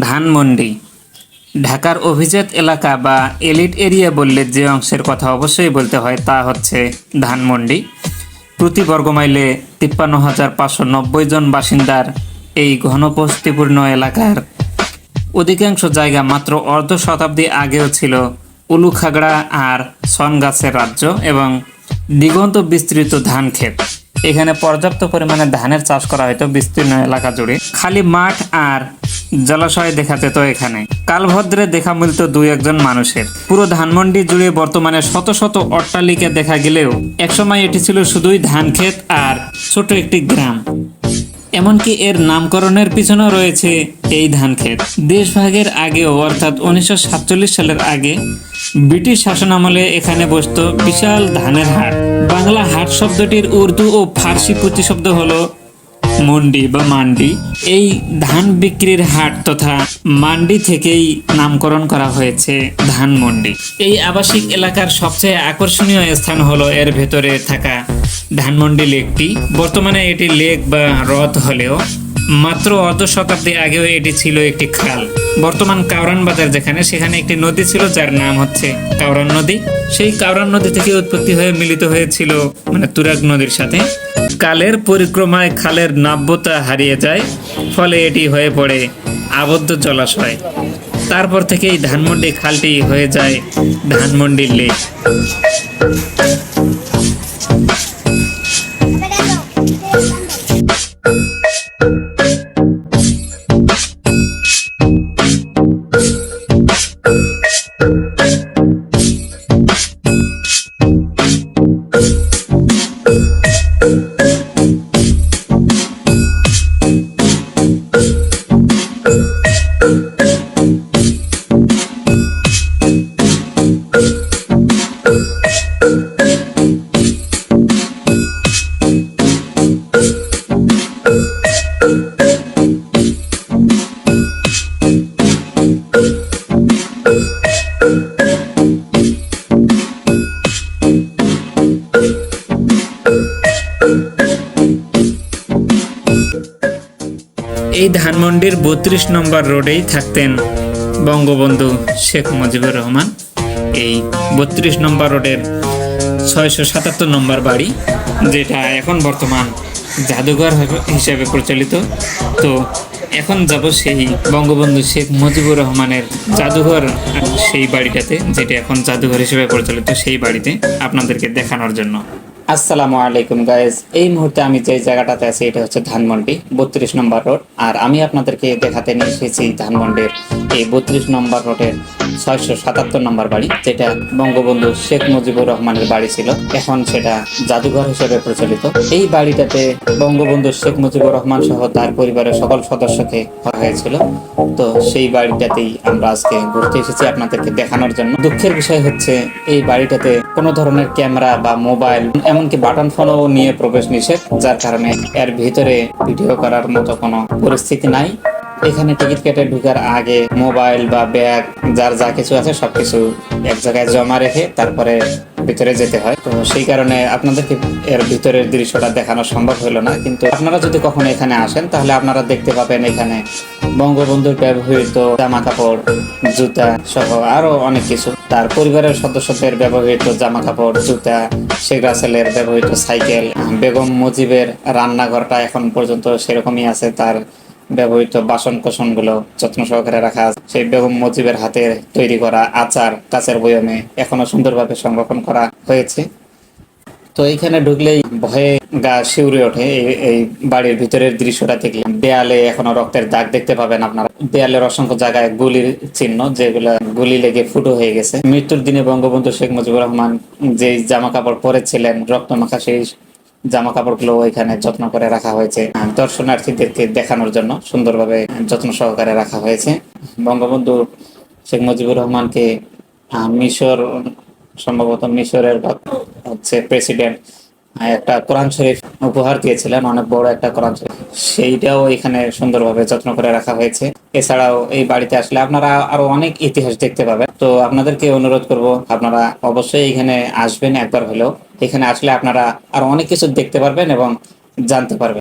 ধানমন্ডি। ঢাকার অভিজাত এলাকা বা এলিট এরিয়া বললে যে অংশের কথা অবশ্যই বলতে হয় তা হচ্ছে ধানমন্ডি। প্রতি বর্গমাইলে তিপ্পান্ন হাজার পাঁচশো নব্বই জন বাসিন্দার এই ঘনবস্তিপূর্ণ এলাকার অধিকাংশ জায়গা মাত্র অর্ধ শতাব্দী আগেও ছিল উলুখাগড়া আর সন গাছের রাজ্য এবং দিগন্ত বিস্তৃত ধান ক্ষেত। এখানে পর্যাপ্ত পরিমাণে ধানের চাষ করা হতো বিস্তীর্ণ এলাকা জুড়ে। খালি মাঠ আর জলাশয় দেখা যেত এখানে। কালভদ্রে দেখা মিলত দুই একজন মানুষের। পুরো ধানমন্ডি জুড়ে বর্তমানে শত শত অট্টালিকা দেখা গেলেও একসময় এটি ছিল শুধুই ধান ক্ষেত আর ছোট একটি গ্রাম। এমনকি এর নামকরণের পিছনেও রয়েছে এই ধান ক্ষেত। দেশভাগের আগেও, অর্থাৎ উনিশশো সাতচল্লিশ সালের আগে, ব্রিটিশ শাসনামলে এখানে বসত বিশাল ধানের হাট। বাংলা হাট শব্দটির উর্দু ও ফার্সি প্রতিশব্দ হলো মন্ডি বা মান্ডি, এই ধান বিক্রির হাট তথা মান্ডি থেকেই নামকরণ করা হয়েছে ধান মন্ডি। এই আবাসিক এলাকার সবচেয়ে আকর্ষণীয় স্থান হলো এর ভেতরে থাকা ধানমন্ডি লেকটি। বর্তমানে এটি লেক বা হ্রদ হলেও মাত্র অর্ধ শতাব্দী আগেও এটি ছিল একটি খাল। বর্তমান কাউরান বাজার যেখানে, সেখানে একটি নদী ছিল যার নাম হচ্ছে কাউরান নদী। সেই কাউরান নদী থেকে উৎপত্তি হয়ে মিলিত হয়েছিল মানে তুরাগ নদীর সাথে। কালের পরিক্রমায় খালের নাব্যতা হারিয়ে যায়, ফলে এটি হয়ে পড়ে আবদ্ধ জলাশয়। তারপর থেকেই ধানমন্ডি খালটি হয়ে যায় ধানমন্ডি লেক। Thank এই ধানমন্ডির বত্রিশ নম্বর রোডেই থাকতেন বঙ্গবন্ধু শেখ মুজিবুর রহমান। এই বত্রিশ নম্বর রোডের ছয়শো সাতাত্তর নম্বর বাড়ি, যেটা এখন বর্তমান জাদুঘর হিসেবে প্রচলিত। তো এখন যাব সেই বঙ্গবন্ধু শেখ মুজিবুর রহমানের জাদুঘর, সেই বাড়িটাতে, যেটা এখন জাদুঘর হিসেবে পরিচালিত সেই বাড়িতে আপনাদেরকে দেখানোর জন্য। আসসালামু আলাইকুম গাইজ এই মুহূর্তে আমি যে জায়গাটাতে আছি, এটা হচ্ছে ধানমন্ডি, বত্রিশ নম্বর রোড। আর আমি আপনাদেরকে দেখাতে নিয়ে এসেছি ধানমন্ডির এই বত্রিশ নম্বর রোডের ছয়শো সাতাত্তর নম্বর বাড়ি, যেটা বঙ্গবন্ধু শেখ মুজিবুর রহমানের বাড়ি ছিল। এখন সেটা জাদুঘর হিসেবে প্রচলিত। এই বাড়িটাতে বঙ্গবন্ধু শেখ মুজিবুর রহমান সহ তার পরিবারের সকল সদস্যকে হওয়া হয়েছিল। তো সেই বাড়িটাতেই আমরা আজকে ঘুরতে এসেছি আপনাদেরকে দেখানোর জন্য। দুঃখের বিষয় হচ্ছে, এই বাড়িটাতে কোনো ধরনের ক্যামেরা বা মোবাইল এমনকি বাটন ফোনও নিয়ে প্রবেশ নিষেধ, যার কারণে এর ভিতরে ভিডিও করার মতো কোনো পরিস্থিতি নাই। এখানে টিকিট কেটে ঢুকার আগে মোবাইল বা ব্যাগ, যার যা কিছু আছে সবকিছু এক জায়গায় জমা রেখে তারপরে ভিতরে যেতে হয়। তো সেই কারণে আপনাদেরকে এর ভিতরের দৃশ্যটা দেখানো সম্ভব হলো না। কিন্তু আপনারা যদি কখনো এখানে আসেন, তাহলে আপনারা দেখতে পাবেন এখানে বঙ্গবন্ধুর ব্যবহৃত জামা কাপড় জুতা সহ আরও অনেক কিছু। তার পরিবারের সদস্যদের ব্যবহৃত জামা কাপড় জুতা, শেখ রাসেলের ব্যবহৃত সাইকেল, বেগম মুজিবের রান্নাঘরটা এখন পর্যন্ত সেরকমই আছে। তার ব্যবহৃত বাসন কোসনগুলো যত্ন সহকারে রাখা আছে। সেই বেগম মুজিবের হাতে তৈরি করা আচার কাচের বয়মে এখনও সুন্দরভাবে সংরক্ষণ করা হয়েছে। তো এইখানে ঢুকলেই ভয়ে গা শিউরে ওঠে। এই- বাড়ির ভিতরের দৃশ্যটা দেখলে দেয়ালে এখনও রক্তের দাগ দেখতে পাবেন আপনারা। দেয়ালের অসংখ্য জায়গায় গুলির চিহ্ন, যেগুলো গুলি লেগে ফুটো হয়ে গেছে। মৃত্যুর দিনে বঙ্গবন্ধু শেখ মুজিবুর রহমান যে জামা কাপড় পরেছিলেন, রক্তমাখা সেই জামা কাপড়গুলো এখানে যত্ন করে রাখা হয়েছে। দর্শনার্থীদেরকে দেখানোর জন্য সুন্দরভাবে যত্ন সহকারে রাখা হয়েছে। বঙ্গবন্ধু শেখ মুজিবুর রহমানকে মিশর, সম্ভবত মিশরের হচ্ছে প্রেসিডেন্ট একটা কোরআন শরীফ উপহার দিয়েছিলেন, অনেক বড় একটা কোরআন সেইটাও এখানে সুন্দরভাবে যত্ন করে রাখা হয়েছে। এছাড়াও এই বাড়িতে আসলে আপনারা আরও অনেক ইতিহাস দেখতে পাবেন। তো আপনাদেরকে অনুরোধ করব, আপনারা অবশ্যই এখানে আসবেন একবার হলেও। এখানে আসলে আপনারা আরও অনেক কিছু দেখতে পারবেন এবং জানতে পারবেন।